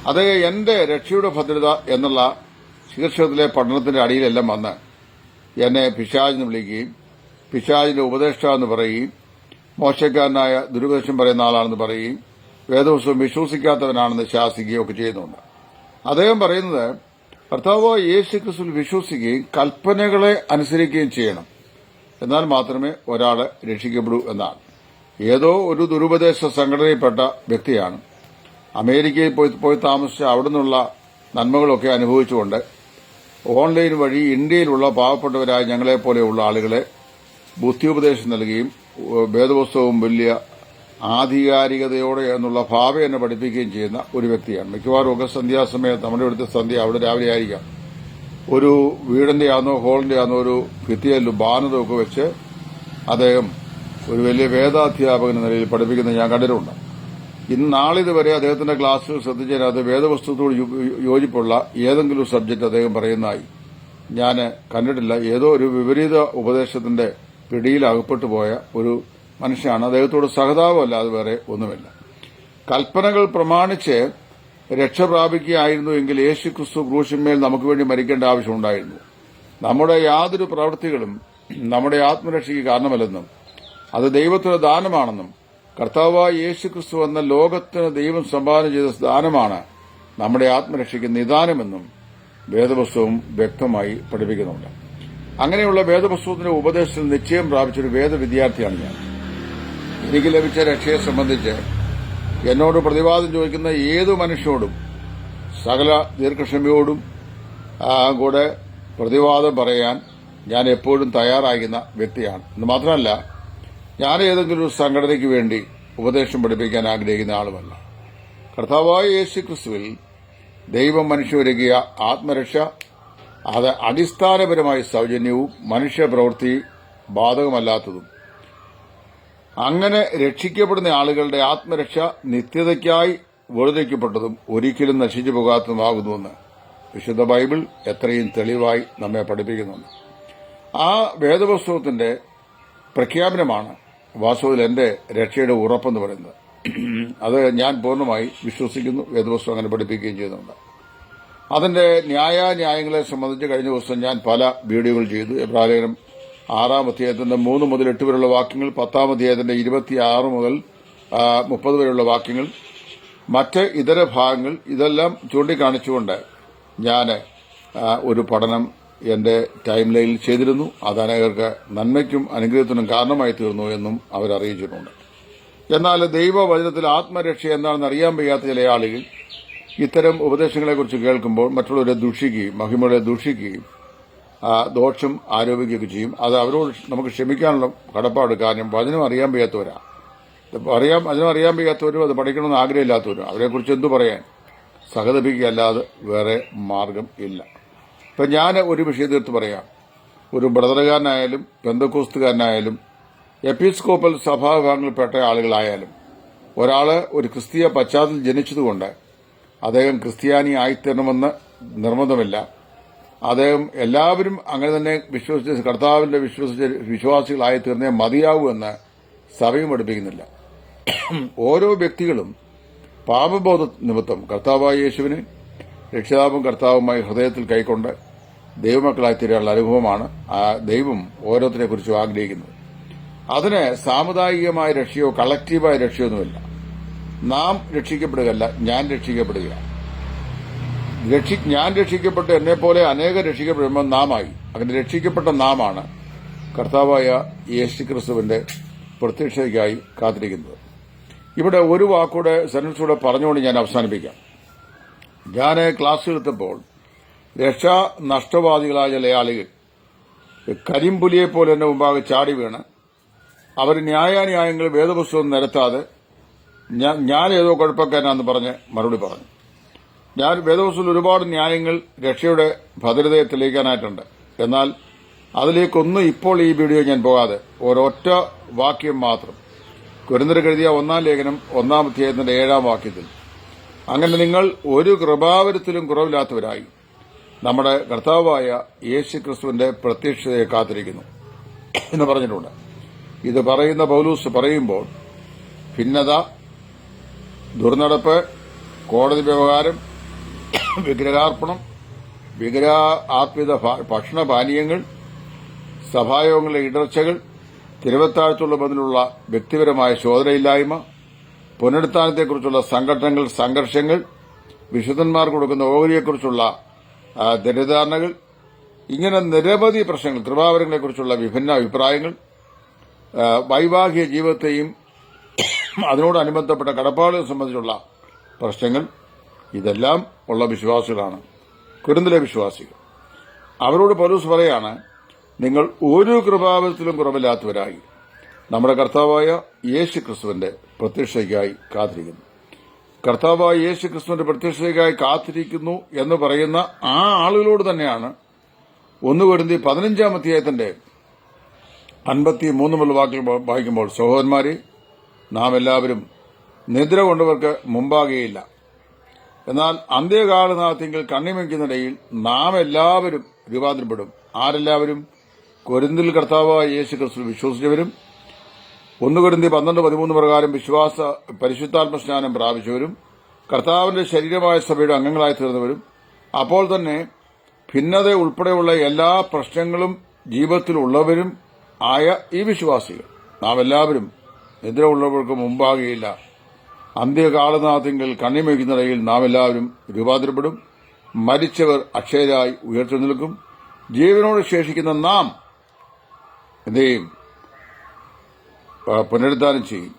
അത് എന്റെ രക്ഷയുടെ ഭദ്രത എന്നുള്ള ശീർഷകത്തിലെ പഠനത്തിന്റെ അടിയിലെല്ലാം വന്ന് എന്നെ പിശാചിന് വിളിക്കുകയും പിശാജിന്റെ ഉപദേഷ്ടാവ് എന്ന് പറയുകയും മോശക്കാരനായ ദുരുപദേശം പറയുന്ന ആളാണെന്ന് പറയുകയും വേദവസ്വം വിശ്വസിക്കാത്തവനാണെന്ന് ശാസിക്കുകയും ഒക്കെ ചെയ്യുന്നുണ്ട്. അദ്ദേഹം പറയുന്നത് ഭർത്താവ് യേശു ക്രിസ്തുവിൽ വിശ്വസിക്കുകയും കൽപ്പനകളെ അനുസരിക്കുകയും ചെയ്യണം. എന്നാൽ മാത്രമേ ഒരാളെ രക്ഷിക്കപ്പെടൂ എന്നാണ്. ഏതോ ഒരു ദുരുപദേശ സംഘടനയിൽപ്പെട്ട വ്യക്തിയാണ്. അമേരിക്കയിൽ പോയി പോയി താമസിച്ച് അവിടെ നിന്നുള്ള നന്മകളൊക്കെ അനുഭവിച്ചുകൊണ്ട് ഓൺലൈൻ വഴി ഇന്ത്യയിലുള്ള പാവപ്പെട്ടവരായ ഞങ്ങളെപ്പോലെയുള്ള ആളുകളെ ബുദ്ധിയുപദേശം നൽകുകയും വേദപുസ്തകവും വലിയ ആധികാരികതയോടെ എന്നുള്ള ഭാവ എന്നെ പഠിപ്പിക്കുകയും ചെയ്യുന്ന ഒരു വ്യക്തിയാണ്. മിക്കവാറും ഒക്കെ സന്ധ്യാസമയത്ത് നമ്മുടെ ഇവിടുത്തെ സന്ധ്യ അവിടെ രാവിലെ ആയിരിക്കാം. ഒരു വീടിന്റെ ആണോ ഹോളിന്റെ ആണോ ഒരു ഭിത്തിയല്ലോ ബാനതൊക്കെ വെച്ച് അദ്ദേഹം ഒരു വലിയ വേദാധ്യാപകൻ നിലയിൽ പഠിപ്പിക്കുന്നത് ഞാൻ കണ്ടിട്ടുണ്ട്. ഇന്ന് നാളിതുവരെ അദ്ദേഹത്തിന്റെ ക്ലാസ്സിൽ ശ്രദ്ധിച്ചതിനകത്ത് വേദവസ്തുത്തോട് യോജിപ്പുള്ള ഏതെങ്കിലും സബ്ജക്ട് അദ്ദേഹം പറയുന്നതായി. ഞാൻ കണ്ടിട്ടില്ല. ഏതോ ഒരു വിപരീത ഉപദേശത്തിന്റെ പിടിയിൽ അകപ്പെട്ടു പോയ ഒരു മനുഷ്യനാണ്. അദ്ദേഹത്തോട് സഹതാപമല്ലാതെ വേറെ ഒന്നുമില്ല. കൽപ്പനകൾ പ്രമാണിച്ച് രക്ഷ പ്രാപിക്കുകയായിരുന്നു എങ്കിൽ യേശു ക്രിസ്തു ക്രൂശിന്മേൽ നമുക്ക് വേണ്ടി മരിക്കേണ്ട ആവശ്യമുണ്ടായിരുന്നു നമ്മുടെ യാതൊരു പ്രവൃത്തികളും നമ്മുടെ ആത്മരക്ഷയ്ക്ക് കാരണമല്ലെന്നും അത് ദൈവത്തിന്റെ ദാനമാണെന്നും കർത്താവായ യേശു ക്രിസ്തു എന്ന ലോകത്തിന് ദൈവം സംഭാവന ചെയ്ത സ്ഥാനമാണ് നമ്മുടെ ആത്മരക്ഷയ്ക്ക് നിദാനമെന്നും വേദപുസ്തവും വ്യക്തമായി പഠിപ്പിക്കുന്നുണ്ട്. അങ്ങനെയുള്ള വേദപുസ്തകത്തിന്റെ ഉപദേശത്തിൽ നിശ്ചയം പ്രാപിച്ചൊരു വേദ വിദ്യാർത്ഥിയാണ് ഞാൻ. എനിക്ക് ലഭിച്ച രക്ഷയെ സംബന്ധിച്ച് എന്നോട് പ്രതിവാദം ചോദിക്കുന്ന ഏതു മനുഷ്യരോടും സകല ദീർഘക്ഷമയോടും കൂടെ പ്രതിവാദം പറയാൻ ഞാൻ എപ്പോഴും തയ്യാറാകുന്ന വ്യക്തിയാണ്. എന്ന് മാത്രമല്ല ഞാൻ ഏതെങ്കിലും ഒരു സംഘടനയ്ക്ക് വേണ്ടി ഉപദേശം പഠിപ്പിക്കാൻ ആഗ്രഹിക്കുന്ന ആളുമല്ല. കർത്താവായ യേശു ക്രിസ്തുവിൽ ദൈവം മനുഷ്യരൊരുക്കിയ ആത്മരക്ഷ അത് അടിസ്ഥാനപരമായി സൗജന്യവും മനുഷ്യപ്രവൃത്തി ബാധകമല്ലാത്തതും. അങ്ങനെ രക്ഷിക്കപ്പെടുന്ന ആളുകളുടെ ആത്മരക്ഷ നിത്യതയ്ക്കായി വേർതിരിക്കപ്പെട്ടതും ഒരിക്കലും നശിച്ചു പോകാത്തതുമാകുന്നുവെന്ന് വിശുദ്ധ ബൈബിൾ എത്രയും തെളിവായി നമ്മെ പഠിപ്പിക്കുന്നുണ്ട്. ആ വേദപുസ്തകത്തിന്റെ പ്രഖ്യാപനമാണ് വാസ്തവത്തിൽ എന്റെ രക്ഷയുടെ ഉറപ്പെന്ന് പറയുന്നത്. അത് ഞാൻ പൂർണമായി വിശ്വസിക്കുന്നു വേദപുസ്തകം അങ്ങനെ പഠിപ്പിക്കുകയും ചെയ്യുന്നുണ്ട്. അതിന്റെ ന്യായാന്യായങ്ങളെ സംബന്ധിച്ച് കഴിഞ്ഞ ദിവസം ഞാൻ പല വീഡിയോകൾ ചെയ്തു. എബ്രാലേഖനം ആറാം അധ്യായത്തിന്റെ മൂന്ന് മുതൽ എട്ട് വരെയുള്ള വാക്യങ്ങൾ പത്താം അധ്യായത്തിന്റെ ഇരുപത്തിയാറ് മുതൽ മുപ്പത് വരെയുള്ള വാക്യങ്ങൾ മറ്റ് ഇതര ഭാഗങ്ങൾ ഇതെല്ലാം ചൂണ്ടിക്കാണിച്ചുകൊണ്ട് ഞാൻ ഒരു പഠനം എന്റെ ടൈം ലൈനിൽ ചെയ്തിരുന്നു. അത് അനേകർക്ക് നന്മയ്ക്കും അനുഗ്രഹത്തിനും കാരണമായി തീർന്നു എന്നും അവരറിയിച്ചിട്ടുണ്ട് എന്നാൽ ദൈവവചനത്തിൽ ആത്മരക്ഷ എന്താണെന്ന് അറിയാൻ വയ്യാത്ത ചില ആളുകൾ ഇത്തരം ഉപദേശങ്ങളെക്കുറിച്ച് കേൾക്കുമ്പോൾ മറ്റുള്ളവരെ ദുഷിക്കുകയും മഹിമകളെ ദുഷിക്കുകയും ദോഷം ആരോപിക്കുകയൊക്കെ ചെയ്യും. അത് അവരോട് നമുക്ക് ക്ഷമിക്കാനുള്ള കടപ്പാട്. കാരണം വചനം അറിയാൻ വയ്യാത്തവരാ. ഇത് അറിയാം വചനം അറിയാൻ വയ്യാത്തവരും അത് പഠിക്കണമെന്ന് ആഗ്രഹമില്ലാത്തവരും. അവരെക്കുറിച്ച് എന്തു പറയാൻ? സഹതപിക്കുകയല്ലാതെ വേറെ മാർഗം ഇല്ല. ഇപ്പം ഞാൻ ഒരു വിഷയം തീർത്ത് പറയാം. ഒരു ബ്രദറുകാരനായാലും ബന്ധക്കോസ്തുകാരനായാലും എപ്പിസ്കോപ്പൽ സഭാവിഭാഗങ്ങളിൽപ്പെട്ട ആളുകളായാലും ഒരാൾ ഒരു ക്രിസ്തീയ പശ്ചാത്തലത്തിൽ ജനിച്ചതുകൊണ്ട് അദ്ദേഹം ക്രിസ്ത്യാനി ആയിത്തീരണമെന്ന് നിർബന്ധമില്ല. അദ്ദേഹം എല്ലാവരും അങ്ങനെ തന്നെ വിശ്വസിച്ച് കർത്താവിന്റെ വിശ്വസിച്ച് വിശ്വാസികളായി തീർന്നേ മതിയാവൂ എന്ന് സഭയും പഠിപ്പിക്കുന്നില്ല. ഓരോ വ്യക്തികളും പാപബോധ നിമിത്തം കർത്താവായ യേശുവിനെ രക്ഷിതാവും കർത്താവുമായി ഹൃദയത്തിൽ കൈക്കൊണ്ട് ദൈവമക്കളായി തീരാനുള്ള അനുഭവമാണ് ആ ദൈവം ഓരോരുത്തരെ കുറിച്ചും ആഗ്രഹിക്കുന്നത്. അതിന് സാമുദായികമായ രക്ഷയോ കളക്റ്റീവായ രക്ഷയൊന്നുമില്ല. നാം രക്ഷിക്കപ്പെടുകയല്ല ഞാൻ രക്ഷിക്കപ്പെടുക രക്ഷി ഞാൻ രക്ഷിക്കപ്പെട്ട് എന്നെ പോലെ അനേകം രക്ഷിക്കപ്പെടുമ്പോൾ നാമായി. അങ്ങനെ രക്ഷിക്കപ്പെട്ട നാമാണ് കർത്താവായ യേശു ക്രിസ്തുവിന്റെ പ്രത്യക്ഷതയ്ക്കായി കാത്തിരിക്കുന്നത്. ഇവിടെ ഒരു വാക്കൂടെ സെനൻസൂടെ പറഞ്ഞുകൊണ്ട് ഞാൻ അവസാനിപ്പിക്കാം. ഞാൻ ക്ലാസ് എടുത്തപ്പോൾ രക്ഷാ നഷ്ടവാദികളായ ചില ആളുകൾ കരിമ്പുലിയെ പോലെ എന്റെ മുമ്പാകെ ചാടി വീണ്. അവർ ന്യായാന്യായങ്ങൾ വേദപുസ്തകം നിരത്താതെ ഞാൻ- ഞാൻ ഏതോ കുഴപ്പക്കാരനാന്ന് പറഞ്ഞ് മറുപടി പറഞ്ഞു. ഞാൻ വേദപുസ്തകത്തിൽ ഒരുപാട് ന്യായങ്ങൾ രക്ഷയുടെ ഭദ്രതയെ തെളിയിക്കാനായിട്ടുണ്ട്. എന്നാൽ അതിലേക്കൊന്നും ഇപ്പോൾ ഈ വീഡിയോ ഞാൻ പോകാതെ ഒരൊറ്റ വാക്യം മാത്രം. കുരുന്നര എഴുതിയ ഒന്നാം ലേഖനം ഒന്നാം അധ്യായത്തിന്റെ ഏഴാം വാക്യത്തിൽ. അങ്ങനെ നിങ്ങൾ ഒരു കൃപാവരത്തിലും കുറവില്ലാത്തവരായി. നമ്മുടെ കർത്താവായ യേശു ക്രിസ്തുവിന്റെ പ്രത്യക്ഷതയെ കാത്തിരിക്കുന്നു എന്ന് പറഞ്ഞിട്ടുണ്ട്. ഇത് പറയുന്ന പൗലൂസ് പറയുമ്പോൾ ഭിന്നത ദുർനടപ്പ് കോടതി വ്യവഹാരം വിഗ്രഹാർപ്പണം വിഗ്രഹ ആർപ്പിത ഭ- ഭക്ഷണപാനീയങ്ങൾ സഭായോഗങ്ങളിലെ ഇടർച്ചകൾ തിരുവത്താഴത്തുള്ള വ്യക്തിപരമായ ശോധനയില്ലായ്മ പുനരുത്ഥാനത്തെക്കുറിച്ചുള്ള സംഘടനകൾ സംഘർഷങ്ങൾ വിശുദ്ധന്മാർ കൊടുക്കുന്ന ഓഹരിയെക്കുറിച്ചുള്ള തെറ്റിദ്ധാരണകൾ ഇങ്ങനെ നിരവധി പ്രശ്നങ്ങൾ കൃപാവരങ്ങളെക്കുറിച്ചുള്ള വിഭിന്ന അഭിപ്രായങ്ങൾ വൈവാഹിക ജീവിതത്തെയും അതിനോടനുബന്ധപ്പെട്ട കടപ്പാടുകൾ സംബന്ധിച്ചുള്ള പ്രശ്നങ്ങൾ ഇതെല്ലാം ഉള്ള വിശ്വാസികളാണ്. കുരുന്നിലെ വിശ്വാസികൾ. അവരോട് പോലീസ് പറയാണ് നിങ്ങൾ ഒരു കൃപാവരത്തിലും കുറവില്ലാത്തവരായി. നമ്മുടെ കർത്താവായ യേശു ക്രിസ്തുവിന്റെ പ്രത്യക്ഷയ്ക്കായി കാത്തിരിക്കുന്നു. കർത്താവായ യേശു ക്രിസ്തുവിന്റെ പ്രത്യക്ഷയ്ക്കായി കാത്തിരിക്കുന്നു എന്ന് പറയുന്ന ആ ആളുകളോട് തന്നെയാണ് ഒന്ന് വരുന്ന പതിനഞ്ചാം അധ്യായത്തിന്റെ അൻപത്തി മൂന്ന് മുതൽ വാക്കിൽ വായിക്കുമ്പോൾ സഹോദരന്മാരെ നാം എല്ലാവരും നിദ്ര കൊണ്ടവർക്ക് മുമ്പാകെയില്ല. എന്നാൽ അന്ത്യകാലനാഥ്യങ്ങൾ കണ്ണിമയ്ക്കുന്നിടയിൽ നാം എല്ലാവരും രൂപാന്തരപ്പെടും ആരെല്ലാവരും? കൊരിന്തിൽ കർത്താവായ യേശു ക്രിസ്തു വിശ്വസിച്ചവരും ഒന്ന് പന്ത്രണ്ട് പതിമൂന്ന് പ്രകാരം വിശ്വാസ പരിശുദ്ധാത്മ സ്നാനം പ്രാപിച്ചവരും കർത്താവിന്റെ ശരീരമായ സഭയുടെ അംഗങ്ങളായി തീർന്നവരും അപ്പോൾ തന്നെ ഭിന്നത ഉൾപ്പെടെയുള്ള എല്ലാ പ്രശ്നങ്ങളും ജീവിതത്തിലുള്ളവരും ആയ ഈ വിശ്വാസികൾ നാം എല്ലാവരും നിദ്ര ഉള്ളവർക്ക് മുമ്പാകെയില്ല. അന്ത്യകാലനാഥെങ്കിൽ കണ്ണിമയ്ക്കുന്നിടയിൽ നാം എല്ലാവരും രൂപാന്തരപ്പെടും. മരിച്ചവർ അക്ഷയരായി നിൽക്കും. ജീവനോട് ശേഷിക്കുന്ന നാം എന്ത് പുനരുദ്ധാനം ചെയ്യും.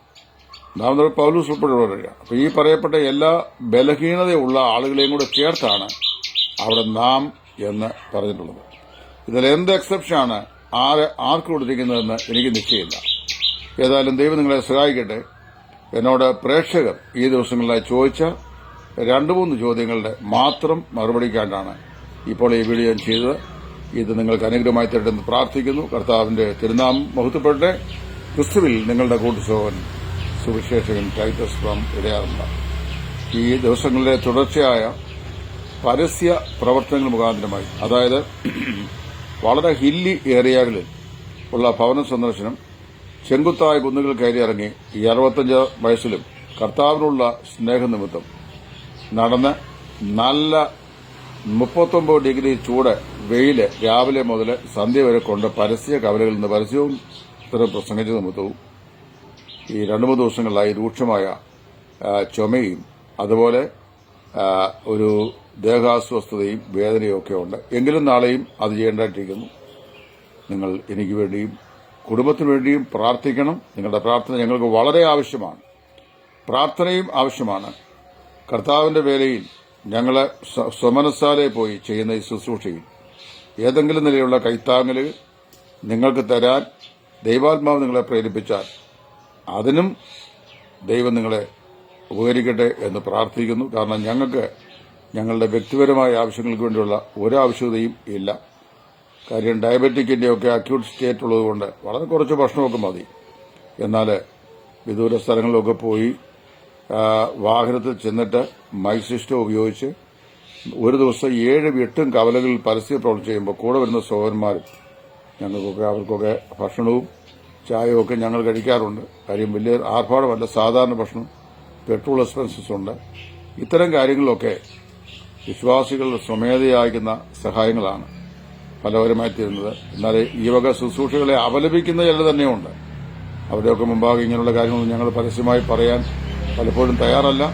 നാം പൗലൂസ് ഉൾപ്പെടെയുള്ളവരല്ല. അപ്പോൾ ഈ പറയപ്പെട്ട എല്ലാ ബലഹീനതയുള്ള ആളുകളെയും കൂടെ ചേർത്താണ് അവിടെ നാം എന്ന് പറഞ്ഞിട്ടുള്ളത്. ഇതിൽ എന്ത് എക്സെപ്ഷൻ ആണ് ആര് ആർക്ക് കൊടുത്തിരിക്കുന്നതെന്ന് എനിക്ക് നിശ്ചയമില്ല. ഏതായാലും ദൈവം നിങ്ങളെ സഹായിക്കട്ടെ. എന്നോട് പ്രേക്ഷകർ ഈ ദിവസങ്ങളിലായി ചോദിച്ച രണ്ട് മൂന്ന് ചോദ്യങ്ങളുടെ മാത്രം മറുപടിക്കാണ്ടാണ് ഇപ്പോൾ ഈ വീഡിയോ ചെയ്തത്. ഇത് നിങ്ങൾക്ക് അനുഗ്രഹമായി തരട്ടെന്ന് പ്രാർത്ഥിക്കുന്നു. കർത്താവിന്റെ തിരുനാമം മഹത്വപ്പെടട്ടെ. ക്രിസ്തുവിൽ നിങ്ങളുടെ കൂട്ടുസോവൻ സുവിശേഷകൻ ടൈറ്റസ് ഫ്രം ഇടയാറുണ്ട് ഈ ദിവസങ്ങളിലെ തുടർച്ചയായ പരസ്യ പ്രവർത്തനങ്ങൾ മുഖാന്തരമായി അതായത് വളരെ ഹില്ലി ഏരിയകളിൽ ഉള്ള ഭവന സന്ദർശനം ചെങ്കുത്തായ കുന്നുകൾ കയറിയിറങ്ങി ഈ അറുപത്തഞ്ച് വയസ്സിലും കർത്താവിനുള്ള സ്നേഹനിമിത്തം നടന്ന് നല്ല മുപ്പത്തൊമ്പത് ഡിഗ്രി ചൂട് വെയിൽ രാവിലെ മുതൽ സന്ധ്യ വരെ കൊണ്ട് പരസ്യ കവലകളിൽ നിന്ന് പരസ്യവും ഇത്തരം പ്രസംഗിച്ച നിമിത്തവും ഈ രണ്ടു മൂന്ന് ദിവസങ്ങളിലായി രൂക്ഷമായ ചുമയും അതുപോലെ ഒരു ദേഹാസ്വസ്ഥതയും വേദനയും ഒക്കെ ഉണ്ട്. എങ്കിലും നാളെയും അത് ചെയ്യേണ്ടതായിട്ടിരിക്കുന്നു. നിങ്ങൾ എനിക്ക് വേണ്ടിയും കുടുംബത്തിന് വേണ്ടിയും പ്രാർത്ഥിക്കണം. നിങ്ങളുടെ പ്രാർത്ഥന ഞങ്ങൾക്ക് വളരെ ആവശ്യമാണ്. പ്രാർത്ഥനയും ആവശ്യമാണ്. കർത്താവിന്റെ വേലയിൽ ഞങ്ങളെ സ്വമനസ്സാലെ പോയി ചെയ്യുന്ന ഈ ശുശ്രൂഷയിൽ ഏതെങ്കിലും നിലയിലുള്ള കൈത്താങ്ങലുകൾ നിങ്ങൾക്ക് തരാൻ ദൈവാത്മാവ് നിങ്ങളെ പ്രേരിപ്പിച്ചാൽ അതിനും ദൈവം നിങ്ങളെ ഉപകരിക്കട്ടെ എന്ന് പ്രാർത്ഥിക്കുന്നു. കാരണം ഞങ്ങൾക്ക് ഞങ്ങളുടെ വ്യക്തിപരമായ ആവശ്യങ്ങൾക്ക് വേണ്ടിയുള്ള ഒരാവശ്യതയും ഇല്ല. കാര്യം ഡയബറ്റിക്കിന്റെ ഒക്കെ അക്യൂട്ട് സ്റ്റേറ്റ് ഉള്ളതുകൊണ്ട് വളരെ കുറച്ച് ഭക്ഷണമൊക്കെ മതി. എന്നാൽ വിദൂര സ്ഥലങ്ങളിലൊക്കെ പോയി വാഹനത്തിൽ ചെന്നിട്ട് മൈക്ക് സിസ്റ്റം ഉപയോഗിച്ച് ഒരു ദിവസം ഏഴും എട്ടും കവലകളിൽ പരസ്യ പ്രവർത്തി ചെയ്യുമ്പോൾ കൂടെ വരുന്ന സഹോദരന്മാരും ഞങ്ങൾക്കൊക്കെ അവർക്കൊക്കെ ഭക്ഷണവും ചായയും ഒക്കെ ഞങ്ങൾ കഴിക്കാറുണ്ട്. കാര്യം വലിയ ആർഭാടമല്ല സാധാരണ ഭക്ഷണം പെട്രോൾ എക്സ്പെൻസസ് ഉണ്ട്. ഇത്തരം കാര്യങ്ങളൊക്കെ വിശ്വാസികൾ സ്വമേധയാക്കുന്ന സഹായങ്ങളാണ് ഫലപരമായി തീരുന്നത്. എന്നാൽ ഈ വക ശുശ്രൂഷകളെ അപലപിക്കുന്ന ചില തന്നെയുണ്ട്. അവരെയൊക്കെ മുമ്പാകെ ഇങ്ങനെയുള്ള കാര്യങ്ങൾ ഞങ്ങൾ പരസ്യമായി പറയാൻ പലപ്പോഴും തയ്യാറല്ല.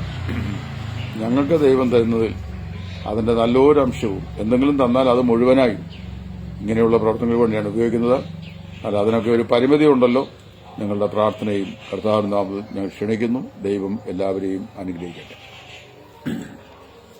ഞങ്ങൾക്ക് ദൈവം തരുന്നതിൽ അതിന്റെ നല്ലൊരു അംശവും എന്തെങ്കിലും തന്നാൽ അത് മുഴുവനായും ഇങ്ങനെയുള്ള പ്രവർത്തനങ്ങൾ വേണ്ടിയാണ് ഉപയോഗിക്കുന്നത്. അല്ല അതിനൊക്കെ ഒരു പരിമിതി ഉണ്ടല്ലോ. ഞങ്ങളുടെ പ്രാർത്ഥനയും കർത്താവിനാമത് ഞാൻ ക്ഷണിക്കുന്നു. ദൈവം എല്ലാവരെയും അനുഗ്രഹിക്കട്ടെ.